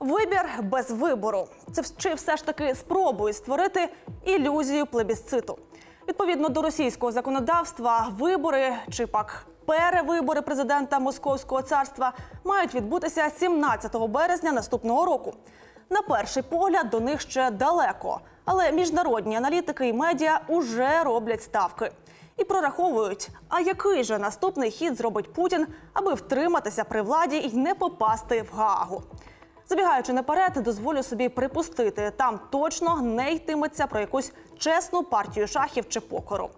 Вибір без вибору. Це чи все ж таки спробують створити ілюзію плебісциту. Відповідно до російського законодавства, вибори чи пак перевибори президента Московського царства мають відбутися 17 березня наступного року. На перший погляд до них ще далеко, але міжнародні аналітики і медіа уже роблять ставки і прораховують, а який же наступний хід зробить Путін, аби втриматися при владі і не попасти в Гаагу. Забігаючи наперед, дозволю собі припустити, там точно не йтиметься про якусь чесну партію шахів чи покору.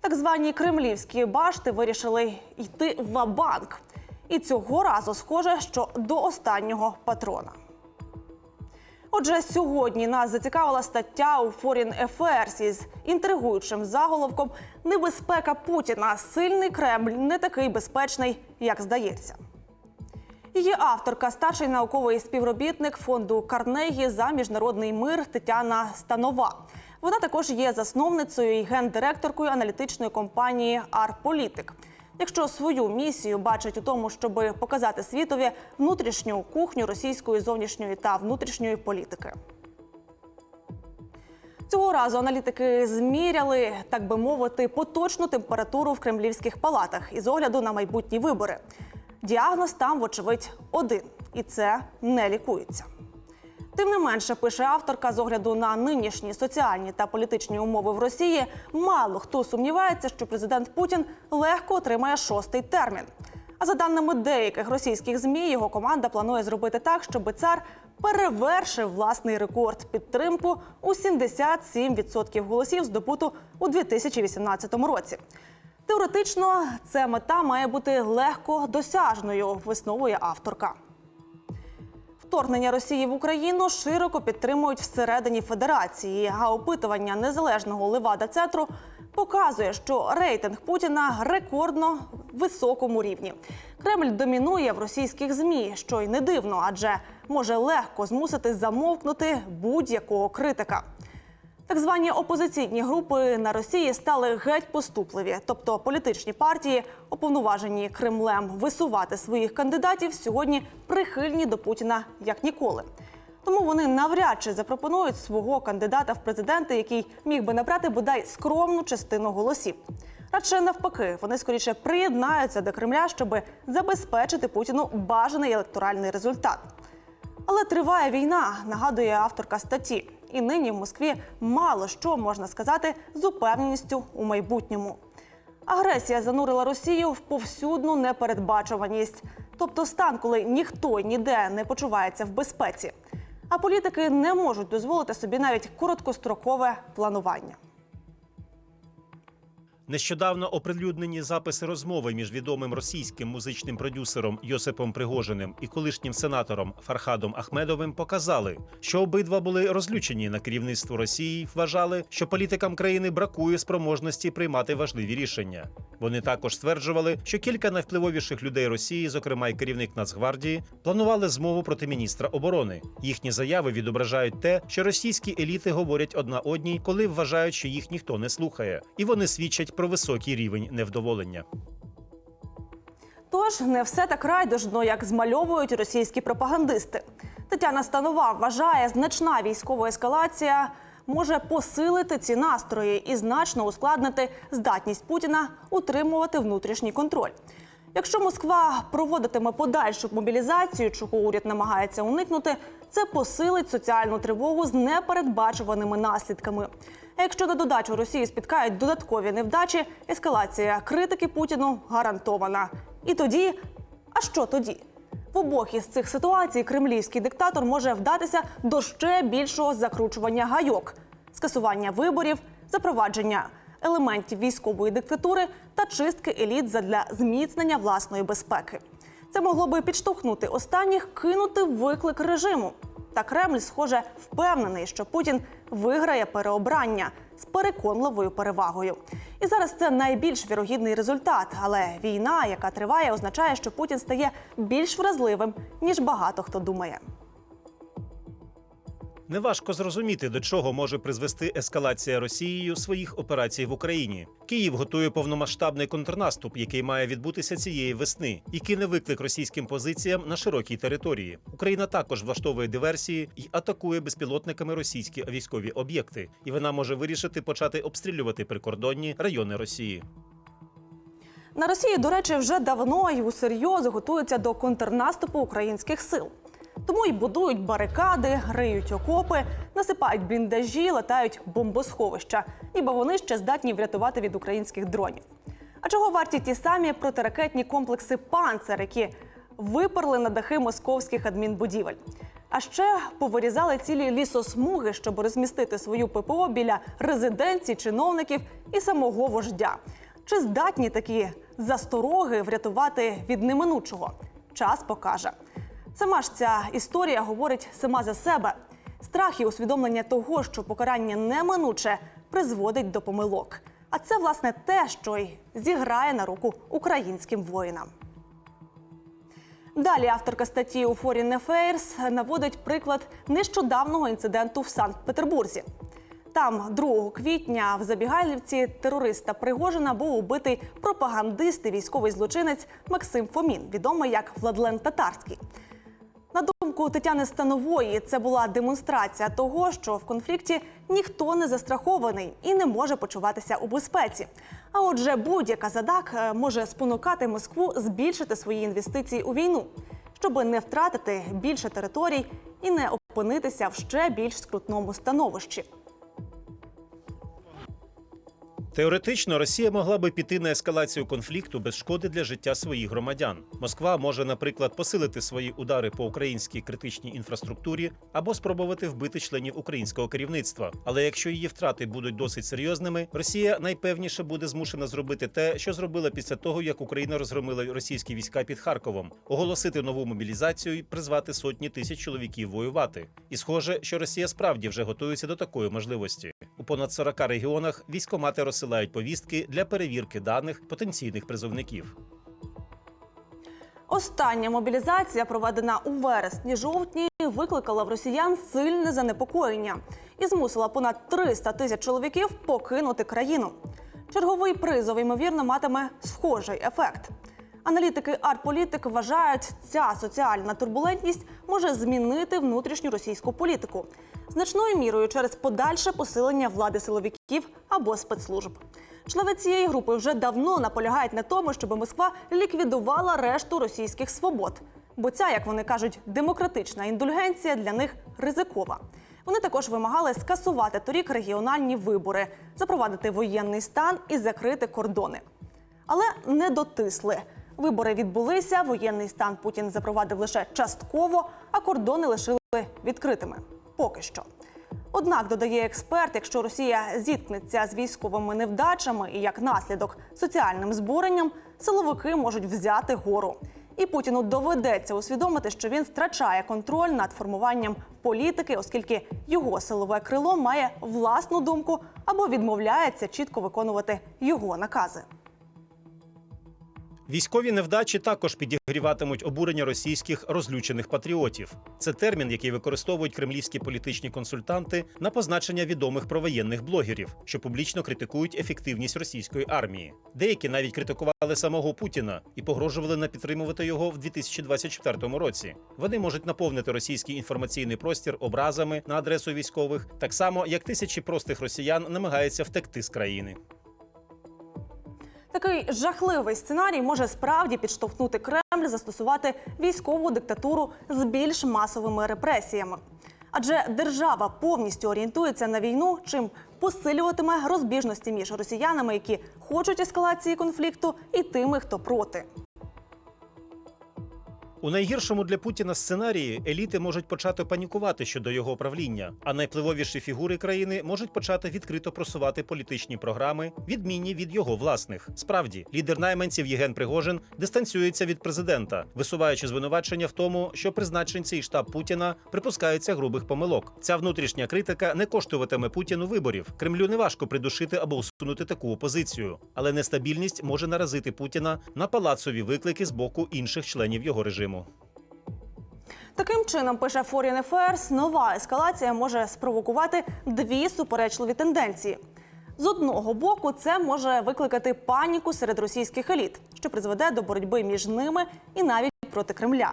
Так звані кремлівські башти вирішили йти в банк І цього разу схоже, що до останнього патрона. Отже, сьогодні нас зацікавила стаття у Foreign Affairs із інтригуючим заголовком Небезпека Путіна. Сильний Кремль не такий безпечний, як здається. Її авторка, старший науковий співробітник фонду Карнегі за міжнародний мир Тетяна Станова. Вона також є засновницею і гендиректоркою аналітичної компанії Арполітик. Якщо свою місію бачить у тому, щоб показати світові внутрішню кухню російської зовнішньої та внутрішньої політики. Цього разу аналітики зміряли, так би мовити, поточну температуру в кремлівських палатах із огляду на майбутні вибори. Діагноз там, вочевидь, один, і це не лікується. Тим не менше, пише авторка з огляду на нинішні соціальні та політичні умови в Росії. Мало хто сумнівається, що президент Путін легко отримає шостий термін. А за даними деяких російських змі, його команда планує зробити так, щоб цар перевершив власний рекорд підтримку у 77% голосів, здобуту у 2018 році. Теоретично ця мета має бути легко досяжною, висновує авторка. Вторгнення Росії в Україну широко підтримують всередині Федерації. А опитування незалежного левада центру показує, що рейтинг Путіна рекордно високому рівні. Кремль домінує в російських змі, що й не дивно, адже може легко змусити замовкнути будь-якого критика. Так звані опозиційні групи на Росії стали геть поступливі, тобто політичні партії, уповноважені Кремлем висувати своїх кандидатів, сьогодні прихильні до Путіна як ніколи. Тому вони навряд чи запропонують свого кандидата в президенти, який міг би набрати бодай скромну частину голосів. Радше навпаки, вони скоріше приєднаються до Кремля, щоб забезпечити Путіну бажаний електоральний результат. Але триває війна, нагадує авторка статті. І нині в Москві мало що можна сказати з упевненістю у майбутньому. Агресія занурила Росію в повсюдну непередбачуваність, тобто стан, коли ніхто ніде не почувається в безпеці. А політики не можуть дозволити собі навіть короткострокове планування. Нещодавно оприлюднені записи розмови між відомим російським музичним продюсером Йосипом Пригожиним і колишнім сенатором Фархадом Ахмедовим показали, що обидва були розлючені на керівництво Росії, вважали, що політикам країни бракує спроможності приймати важливі рішення. Вони також стверджували, що кілька найвпливовіших людей Росії, зокрема й керівник Нацгвардії, планували змову проти міністра оборони. Їхні заяви відображають те, що російські еліти говорять одна одній, коли вважають, що їх ніхто не слухає, і вони свідчать про високий рівень невдоволення. Тож не все так райдужно, як змальовують російські пропагандисти. Тетяна Станова вважає, значна військова ескалація може посилити ці настрої і значно ускладнити здатність Путіна утримувати внутрішній контроль. Якщо Москва проводитиме подальшу мобілізацію, чого уряд намагається уникнути, це посилить соціальну тривогу з непередбачуваними наслідками. А якщо на додачу Росії спіткають додаткові невдачі, ескалація критики Путіну гарантована. І тоді, а що тоді? В обох із цих ситуацій кремлівський диктатор може вдатися до ще більшого закручування гайок, скасування виборів, запровадження елементів військової диктатури та чистки еліт задля зміцнення власної безпеки. Це могло би підштовхнути останніх кинути виклик режиму. Та Кремль, схоже, впевнений, що Путін виграє переобрання з переконливою перевагою. І зараз це найбільш вірогідний результат. Але війна, яка триває, означає, що Путін стає більш вразливим ніж багато хто думає. Неважко зрозуміти, до чого може призвести ескалація Росією своїх операцій в Україні. Київ готує повномасштабний контрнаступ, який має відбутися цієї весни, і кине виклик російським позиціям на широкій території. Україна також влаштовує диверсії і атакує безпілотниками російські військові об'єкти, і вона може вирішити почати обстрілювати прикордонні райони Росії. На Росії, до речі, вже давно і усерйоз готуються до контрнаступу українських сил. Тому й будують барикади, риють окопи, насипають бліндажі, латають бомбосховища, ніби вони ще здатні врятувати від українських дронів. А чого варті ті самі протиракетні комплекси «Панцер», які виперли на дахи московських адмінбудівель? А ще повирізали цілі лісосмуги, щоб розмістити свою ППО біля резиденцій чиновників і самого вождя. Чи здатні такі застороги врятувати від неминучого? Час покаже. Сама ж ця історія говорить сама за себе. Страх і усвідомлення того, що покарання неминуче, призводить до помилок. А це власне те, що й зіграє на руку українським воїнам. Далі авторка статті у Foreign Affairs наводить приклад нещодавнього інциденту в Санкт-Петербурзі. Там 2 квітня в Забігайлівці терориста Пригожина був убитий пропагандист і військовий злочинець Максим Фомін, відомий як Владлен Татарський. Думку Тетяни Станової, це була демонстрація того, що в конфлікті ніхто не застрахований і не може почуватися у безпеці. А отже, будь-яка задак е, може спонукати Москву збільшити свої інвестиції у війну, щоб не втратити більше територій і не опинитися в ще більш скрутному становищі. Теоретично Росія могла би піти на ескалацію конфлікту без шкоди для життя своїх громадян. Москва може, наприклад, посилити свої удари по українській критичній інфраструктурі або спробувати вбити членів українського керівництва. Але якщо її втрати будуть досить серйозними, Росія найпевніше буде змушена зробити те, що зробила після того, як Україна розгромила російські війська під Харковом, оголосити нову мобілізацію і призвати сотні тисяч чоловіків воювати. І схоже, що Росія справді вже готується до такої можливості. Понад 40 регіонах військомати розсилають повістки для перевірки даних потенційних призовників. Остання мобілізація, проведена у вересні-жовтні, викликала в росіян сильне занепокоєння і змусила понад 300 тисяч чоловіків покинути країну. Черговий призов, ймовірно, матиме схожий ефект. Аналітики Артполітик вважають, ця соціальна турбулентність може змінити внутрішню російську політику значною мірою через подальше посилення влади силовиків або спецслужб. Члени цієї групи вже давно наполягають на тому, щоб Москва ліквідувала решту російських свобод. Бо ця, як вони кажуть, демократична індульгенція для них ризикова. Вони також вимагали скасувати торік регіональні вибори, запровадити воєнний стан і закрити кордони. Але не дотисли. Вибори відбулися. Воєнний стан Путін запровадив лише частково, а кордони лишили відкритими. Поки що. Однак додає експерт, якщо Росія зіткнеться з військовими невдачами і як наслідок соціальним збуренням, силовики можуть взяти гору. І Путіну доведеться усвідомити, що він втрачає контроль над формуванням політики, оскільки його силове крило має власну думку або відмовляється чітко виконувати його накази. Військові невдачі також підігріватимуть обурення російських розлючених патріотів. Це термін, який використовують кремлівські політичні консультанти на позначення відомих провоєнних блогерів, що публічно критикують ефективність російської армії. Деякі навіть критикували самого Путіна і погрожували не підтримувати його в 2024 році. Вони можуть наповнити російський інформаційний простір образами на адресу військових, так само як тисячі простих росіян намагаються втекти з країни. Такий жахливий сценарій може справді підштовхнути Кремль застосувати військову диктатуру з більш масовими репресіями. Адже держава повністю орієнтується на війну, чим посилюватиме розбіжності між росіянами, які хочуть ескалації конфлікту, і тими, хто проти. У найгіршому для Путіна сценарії еліти можуть почати панікувати щодо його правління, а найвпливовіші фігури країни можуть почати відкрито просувати політичні програми, відмінні від його власних. Справді, лідер найманців Єген Пригожин дистанціюється від президента, висуваючи звинувачення в тому, що призначенці і штаб Путіна припускаються грубих помилок. Ця внутрішня критика не коштуватиме Путіну виборів. Кремлю неважко придушити або усунути таку опозицію, але нестабільність може наразити Путіна на палацові виклики з боку інших членів його режиму. Таким чином, пише Foreign Affairs, нова ескалація може спровокувати дві суперечливі тенденції. З одного боку, це може викликати паніку серед російських еліт, що призведе до боротьби між ними і навіть проти Кремля.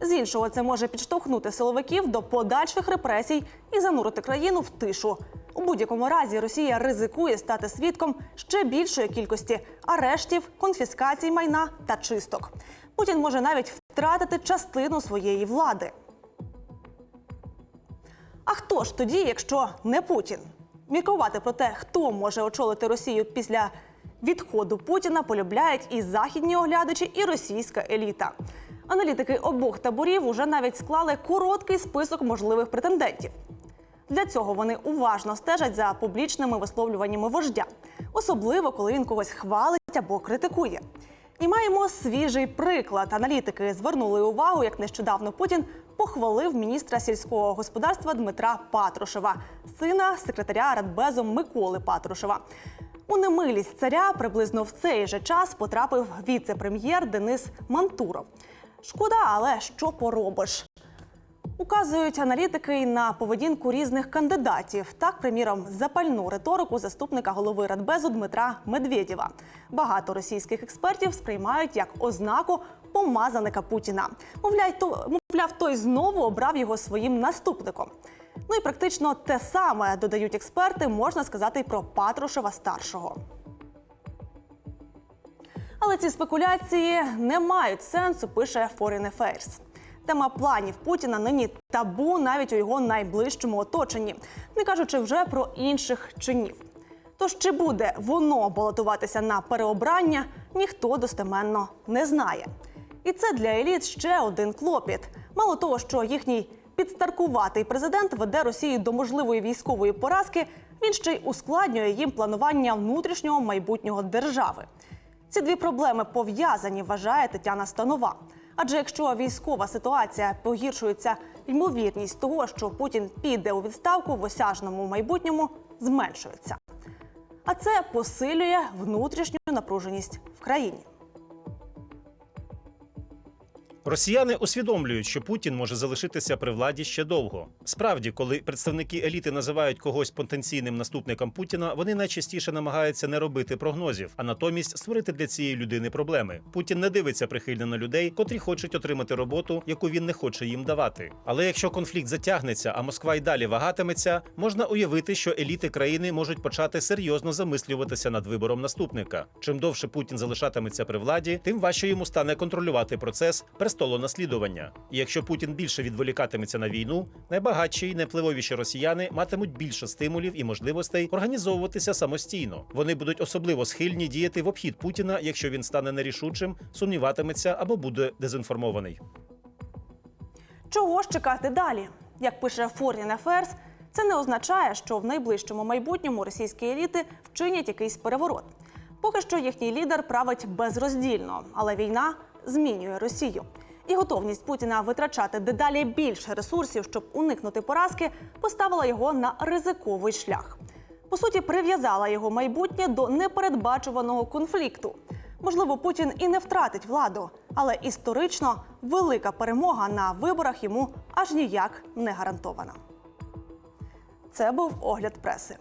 З іншого, це може підштовхнути силовиків до подальших репресій і занурити країну в тишу. У будь-якому разі Росія ризикує стати свідком ще більшої кількості арештів, конфіскацій майна та чисток. Путін може навіть втратити частину своєї влади. А хто ж тоді, якщо не Путін? Міркувати про те, хто може очолити Росію після відходу Путіна, полюбляють і західні оглядачі, і російська еліта. Аналітики обох таборів уже навіть склали короткий список можливих претендентів. Для цього вони уважно стежать за публічними висловлюваннями вождя, особливо коли він когось хвалить або критикує. І маємо свіжий приклад. Аналітики звернули увагу, як нещодавно Путін похвалив міністра сільського господарства Дмитра Патрушева, сина секретаря Радбезу Миколи Патрушева. У немилість царя приблизно в цей же час потрапив віце-прем'єр Денис Мантуров. Шкода, але що поробиш? Указують аналітики й на поведінку різних кандидатів. Так, приміром, запальну риторику заступника голови Радбезу Дмитра Медведєва. Багато російських експертів сприймають як ознаку помазаника Путіна. Мовляв, то, мовляв, той знову обрав його своїм наступником. Ну і практично те саме додають експерти, можна сказати, й про Патрушева старшого. Але ці спекуляції не мають сенсу, пише Foreign Affairs. Тема планів Путіна нині табу навіть у його найближчому оточенні, не кажучи вже про інших чинів. Тож чи буде воно балотуватися на переобрання, ніхто достеменно не знає. І це для еліт ще один клопіт. Мало того, що їхній підстаркуватий президент веде Росію до можливої військової поразки, він ще й ускладнює їм планування внутрішнього майбутнього держави. Ці дві проблеми пов'язані, вважає Тетяна Станова. Адже якщо військова ситуація погіршується, ймовірність того, що Путін піде у відставку в осяжному майбутньому, зменшується. А це посилює внутрішню напруженість в країні. Росіяни усвідомлюють, що Путін може залишитися при владі ще довго. Справді, коли представники еліти називають когось потенційним наступником Путіна, вони найчастіше намагаються не робити прогнозів, а натомість створити для цієї людини проблеми. Путін не дивиться прихильно на людей, котрі хочуть отримати роботу, яку він не хоче їм давати. Але якщо конфлікт затягнеться, а Москва й далі вагатиметься, можна уявити, що еліти країни можуть почати серйозно замислюватися над вибором наступника. Чим довше Путін залишатиметься при владі, тим важче йому стане контролювати процес престолонаслідування. І якщо Путін більше відволікатиметься на війну, найбагатші й найвпливовіші росіяни матимуть більше стимулів і можливостей організовуватися самостійно. Вони будуть особливо схильні діяти в обхід Путіна, якщо він стане нерішучим, сумніватиметься або буде дезінформований. Чого ж чекати далі? Як пише Foreign Affairs, це не означає, що в найближчому майбутньому російські еліти вчинять якийсь переворот. Поки що їхній лідер править безроздільно, але війна змінює Росію. І готовність Путіна витрачати дедалі більше ресурсів, щоб уникнути поразки, поставила його на ризиковий шлях. По суті, прив'язала його майбутнє до непередбачуваного конфлікту. Можливо, Путін і не втратить владу, але історично велика перемога на виборах йому аж ніяк не гарантована. Це був огляд преси.